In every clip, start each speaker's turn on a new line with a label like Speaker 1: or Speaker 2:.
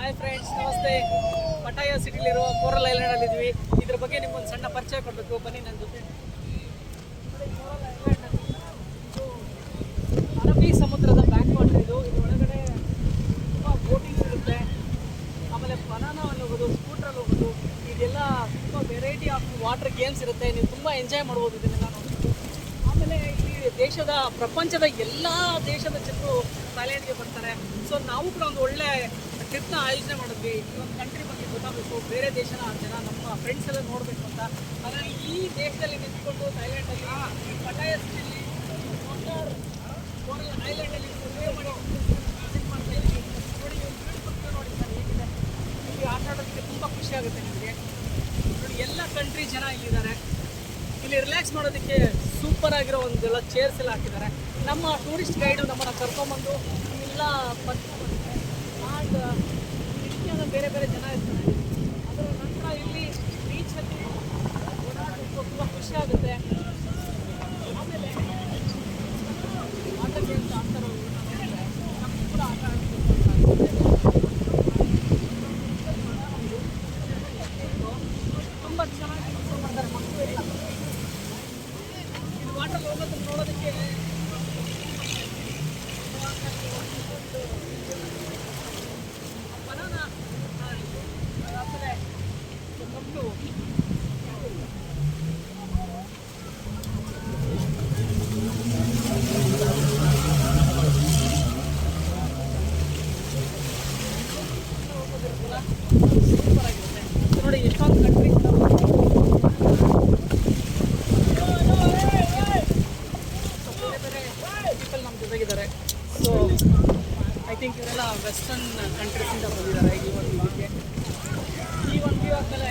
Speaker 1: Hi friends, ನಮಸ್ತೆ. ಪಟಾಯ ಸಿಟಿಲಿರುವ coral island ಅಲ್ಲಿ ಇದ್ವಿ ಇದ್ರ ಬಗ್ಗೆ ನಿಮ್ಗೊಂದು ಸಣ್ಣ ಪರಿಚಯ ಕೊಡಬೇಕು. ಬನ್ನಿ ನನ್ನ ಜೊತೆ. ಅರಬ್ಬಿ ಸಮುದ್ರದ ಬ್ಯಾಕ್ ವಾಟರ್ ಇದು ಇದರೊಳಗಡೆ ತುಂಬ ಬೋಟಿಂಗ್ ಇರುತ್ತೆ. ಆಮೇಲೆ ಬನಾನಲ್ಲಿ ಹೋಗೋದು ಸ್ಕೂಟ್ರಲ್ಲಿ ಹೋಗೋದು. ಇದೆಲ್ಲ ತುಂಬ ವೆರೈಟಿ ಆಫ್ ವಾಟರ್ ಗೇಮ್ಸ್ ಇರುತ್ತೆ. ನೀವು ತುಂಬ ಎಂಜಾಯ್ ಮಾಡ್ಬೋದು ಇದನ್ನೆಲ್ಲ ನೋಡ್ಬೋದು ಆಮೇಲೆ ಇಲ್ಲಿ ದೇಶದ, ಪ್ರಪಂಚದ ಎಲ್ಲ ದೇಶದ ಜನರು ಥೈಲ್ಯಾಂಡ್ಗೆ ಬರ್ತಾರೆ. ಸೊ ನಾವು ಕೂಡ ಒಂದು ಒಳ್ಳೆ ಟ್ರಿಪ್ನ ಆಯೋಜನೆ ಮಾಡಿದ್ವಿ. ಈ ಒಂದು ಕಂಟ್ರಿ ಬಗ್ಗೆ ಗೊತ್ತಾಗಬೇಕು. ಬೇರೆ ದೇಶನ ಜನ ನಮ್ಮ ಫ್ರೆಂಡ್ಸ್ ಎಲ್ಲ ನೋಡಬೇಕು ಅಂತ. ಅದರಲ್ಲಿ ಈ ದೇಶದಲ್ಲಿ ನಿಂತ್ಕೊಂಡು ಥೈಲ್ಯಾಂಡಲ್ಲಿ ಪಟಾಯಸ್ನಲ್ಲಿ ಥೈಲ್ಯಾಂಡಲ್ಲಿ ಕೋರಲ್ ಐಲ್ಯಾಂಡಲ್ಲಿ ಮಾಡಿ visit ಮಾಡ್ತಾ ಇದ್ದೀವಿ. ನೋಡಿ view ನೋಡಿ ಸರ್ ಹೇಗಿದೆ. ಇಲ್ಲಿ ಆಟ ಆಡೋದಕ್ಕೆ ತುಂಬ ಖುಷಿ ಆಗುತ್ತೆ ನಿಮಗೆ. ನೋಡಿ, ಎಲ್ಲ ಕಂಟ್ರಿ ಜನ ಇಲ್ಲಿದ್ದಾರೆ. ಇಲ್ಲಿ ರಿಲ್ಯಾಕ್ಸ್ ಮಾಡೋದಕ್ಕೆ ಸೂಪರ್ ಆಗಿರೋ ಒಂದೆಲ್ಲ ಚೇರ್ಸ್ ಎಲ್ಲ ಹಾಕಿದ್ದಾರೆ. ನಮ್ಮ ಟೂರಿಸ್ಟ್ ಗೈಡು ನಮ್ಮನ್ನ ಕರ್ಕೊಂಬಂದು ಎಲ್ಲ ಬೇರೆ ಬೇರೆ ಜನ ಇರ್ತಾರೆ. ಅದರ ನಂತರ ಇಲ್ಲಿ ಬೀಚಲ್ಲಿ ತುಂಬ ಖುಷಿ ಆಗುತ್ತೆ. ಆಮೇಲೆ ಆಟಕ್ಕೆ ಅಂತ ಆಡ್ತಾರೋ ನಮ್ಗೆ ಕೂಡ ಆಟ ತುಂಬ ಚೆನ್ನಾಗಿ ಮಾಡ್ತಾರೆ ಮಕ್ಕಳು ಇದು ವಾಟರ್ ಹೋಗೋದನ್ನ ನೋಡೋದಕ್ಕೆ ಬನಾನ ಆಮೇಲೆ ಕಬ್ಬು ಸೂಪರ್ ಆಗಿರುತ್ತೆ ನೋಡಿ ಎಷ್ಟೊಂದು ಕಂಟ್ರಿ ಬೇರೆ ಬೇರೆ ಪೀಪಲ್ ನಮ್ಮ ಜೊತೆಗಿದ್ದಾರೆ ಸೊ ಐ ಥಿಂಕ್ ಇವರೆಲ್ಲ ವೆಸ್ಟರ್ನ್ ಕಂಟ್ರೀಸಿಂದ ಬಂದಿದ್ದಾರೆ. ಈ ಒಂದು ಈ ಒಂದು ವ್ಯೂ ಆದಮೇಲೆ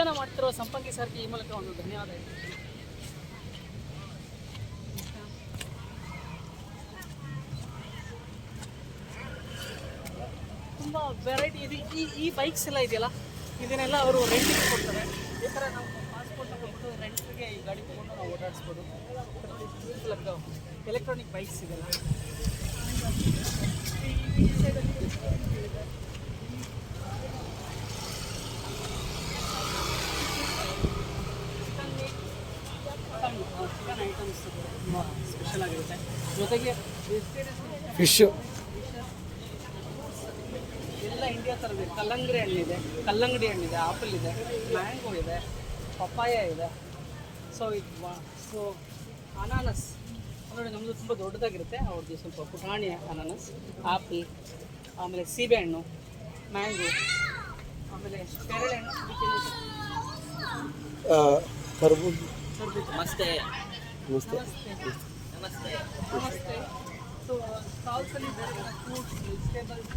Speaker 1: ವಿಡಿಯೋನ ಮಾಡ್ತಿರೋ ಸಂಪಂಗಿ ಸರ್ಗೆ ಈ ಮೂಲಕ ಒಂದು ಧನ್ಯವಾದ ತುಂಬ ವೆರೈಟಿ ಇದು. ಈ ಈ ಬೈಕ್ಸ್ ಎಲ್ಲ ಇದೆಯಲ್ಲ, ಇದನ್ನೆಲ್ಲ ಅವರು ರೆಂಟಿಗೆ ಕೊಡ್ತಾರೆ. ಈ ಥರ ನಾವು ಪಾಸ್ಪೋರ್ಟ್ ಕೊಟ್ಟು ರೆಂಟ್ಗೆ ಈ ಗಾಡಿ ತೊಗೊಂಡು ನಾವು ಓಡಾಡಿಸ್ಬೋದು. ಎಲೆಕ್ಟ್ರಾನಿಕ್ ಬೈಕ್ಸ್ ಇದೆಲ್ಲ ಈ- ಈ ಸೈಡಲ್ಲಿ ಇದೆ. ಚಿಕನ್ ಐಟಮ್ಸ್ ತುಂಬ ಸ್ಪೆಷಲ್ ಆಗಿರುತ್ತೆ ಜೊತೆಗೆ
Speaker 2: ಫಿಶ್
Speaker 1: ಎಲ್ಲ ಇಂಡಿಯಾ ಥರದ್ದು ಕಲ್ಲಂಗಡಿ ಹಣ್ಣಿದೆ. ಕಲ್ಲಂಗಡಿ ಹಣ್ಣಿದೆ. ಆಪಲ್ ಇದೆ. ಮ್ಯಾಂಗೋ ಇದೆ. ಪಪ್ಪಾಯ ಇದೆ. ಸೊ ಇದು ಸೊ ಅನಾನಸ್ ನೋಡಿ ನಮ್ಮದು ತುಂಬ ದೊಡ್ಡದಾಗಿರುತ್ತೆ. ಅವ್ರದ್ದು ಸ್ವಲ್ಪ ಪುಟಾಣಿ ಅನಾನಸ್ ಆಪಲ್ ಆಮೇಲೆ ಸೀಬೆಹಣ್ಣು ಮ್ಯಾಂಗೋ ಆಮೇಲೆ ಪೇರಳೆ ಹಣ್ಣು ಮಸ್ತೆ
Speaker 3: ನಮಸ್ತೆ
Speaker 2: ನಮಸ್ತೆ
Speaker 1: ನಮಸ್ತೆ ನಮಸ್ತೆ ನಮಸ್ತೆ ಸೊ ಸ್ಟಾಲ್ಸಲ್ಲಿ ಬೇರೆ ಬೇರೆ ಫ್ರೂಟ್ಸ್ ವೆಜಿಟೇಬಲ್ಸ್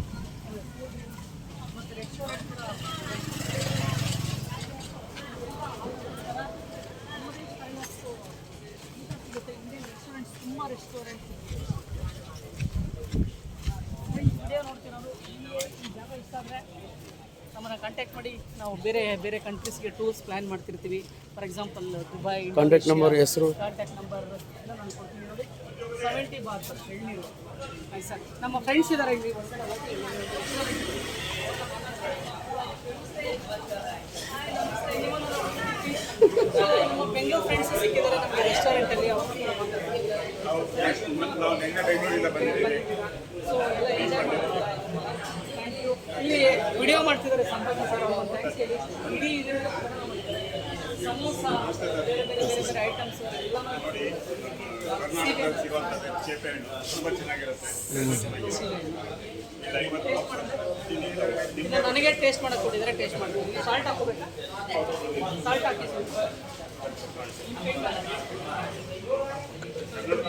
Speaker 1: ಮತ್ತು ರೆಸ್ಟೋರೆಂಟ್ ಕೂಡ ಸಿಗುತ್ತೆ ಇಂಡಿಯನ್ ರೆಸ್ಟೋರೆಂಟ್ಸ್ ತುಂಬ ರೆಸ್ಟೋರೆಂಟ್ಸ್ ಈ ವಿಡಿಯೋ ನೋಡ್ತಿರೋದು ಈ ಈ ಜಾಗ ಇಷ್ಟ ಆದರೆ ನಮ್ಮನ್ನು ಕಾಂಟ್ಯಾಕ್ಟ್ ಮಾಡಿ ನಾವು ಬೇರೆ ಬೇರೆ ಕಂಟ್ರೀಸ್ಗೆ ಟೂರ್ಸ್ ಪ್ಲ್ಯಾನ್ ಮಾಡ್ತಿರ್ತೀವಿ. For example Dubai
Speaker 2: contact number ಹೆಸರು?
Speaker 1: ಕಾಂಟ್ಯಾಕ್ಟ್ ನಂಬರ್ ಎಲ್ಲ ನಾನು ಕೊಡ್ತೀನಿ ನೋಡಿ. ಸೆವೆಂಟಿ ಬಾತ್ ಎಳ್ನೀರು. ಆಯ್ತು ಸರ್? ನಮ್ಮ ಫ್ರೆಂಡ್ಸ್ ಇದ್ದಾರೆ ಇಲ್ಲಿ. ನಮ್ಮ ಬೆಂಗಳೂರು ಫ್ರೆಂಡ್ಸ್ ಸಿಕ್ಕಿದ್ದಾರೆ ನಮಗೆ ರೆಸ್ಟೋರೆಂಟಲ್ಲಿ ಅವರು ಸೊ ಎಲ್ಲ ಎಂಜಾಯ್ ಮಾಡ್ತಿದ್ದಾರೆ ಥ್ಯಾಂಕ್ ಯು ಇಲ್ಲಿ ವಿಡಿಯೋ ಮಾಡ್ತಿದ್ದಾರೆ ಸರ್ ಬೇರೆ ಬೇರೆ ಐಟಮ್ಸ್ ಎಲ್ಲ
Speaker 3: ಕರ್ನಾಟಕದಲ್ಲಿ ತುಂಬ ಚೆನ್ನಾಗಿರುತ್ತೆ
Speaker 1: ನನಗೆ ಟೇಸ್ಟ್ ಮಾಡಕ್ಕೆ ಕೊಟ್ಟಿದ್ದಾರೆ ಟೇಸ್ಟ್ ಮಾಡ್ತೀನಿ. ಸಾಲ್ಟ್ ಹಾಕೋಬೇಕಾ ಸಾಲ್ಟ್ ಹಾಕಿ ಸ್ವಲ್ಪ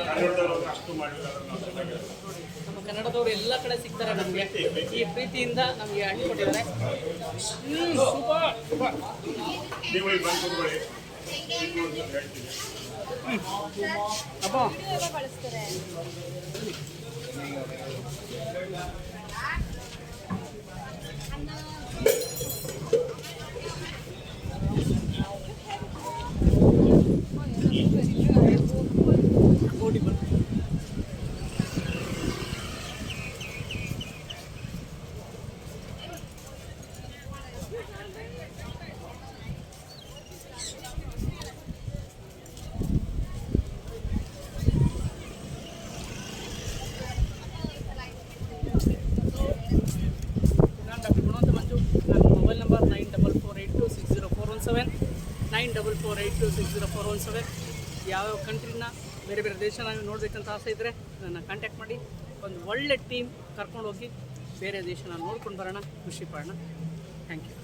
Speaker 3: ಕನ್ನಡದವರು ಅಷ್ಟು ಮಾಡಿದ್ರೆ ನಾವು ಚೆನ್ನಾಗಿರುತ್ತೆ
Speaker 1: ನಮ್ಮ ಕನ್ನಡದವರು ಎಲ್ಲ ಕಡೆ ಸಿಗ್ತಾರೆ ನಮಗೆ ಈ ಪ್ರೀತಿಯಿಂದ ನಮಗೆ ಹಣ್ಣು ಕೊಟ್ಟಿದ್ದಾರೆ ಹ್ಮ್ ಸೂಪರ್
Speaker 3: ನೀವು ಇಲ್ಲಿ ಬಂದು ಕೂತ್ಕೊಳ್ಳಿ ಅಂತ ಹೇಳ್ತೀನಿ
Speaker 1: ಅಪ್ಪ ಗೋಡಿ ಬಂದು ನಾನು ಡಾಕ್ಟರ್ ಗುಣವಂತ ಮಂಜು ನನ್ನ mobile number nine double four eight two six zero four one seven nine double four eight two six zero four one seven ಯಾವ್ಯಾವ ಕಂಟ್ರಿನ ಬೇರೆ ಬೇರೆ ದೇಶನ ನೋಡಬೇಕಂತ ಆಸೆ ಇದ್ದರೆ ನನ್ನ ಕಾಂಟ್ಯಾಕ್ಟ್ ಮಾಡಿ. ಒಂದು ಒಳ್ಳೆ ಟೀಮ್ ಕರ್ಕೊಂಡು ಹೋಗಿ ಬೇರೆ ದೇಶನ ನೋಡ್ಕೊಂಡು ಬರೋಣ, ಖುಷಿ ಪಡೋಣ. Thank you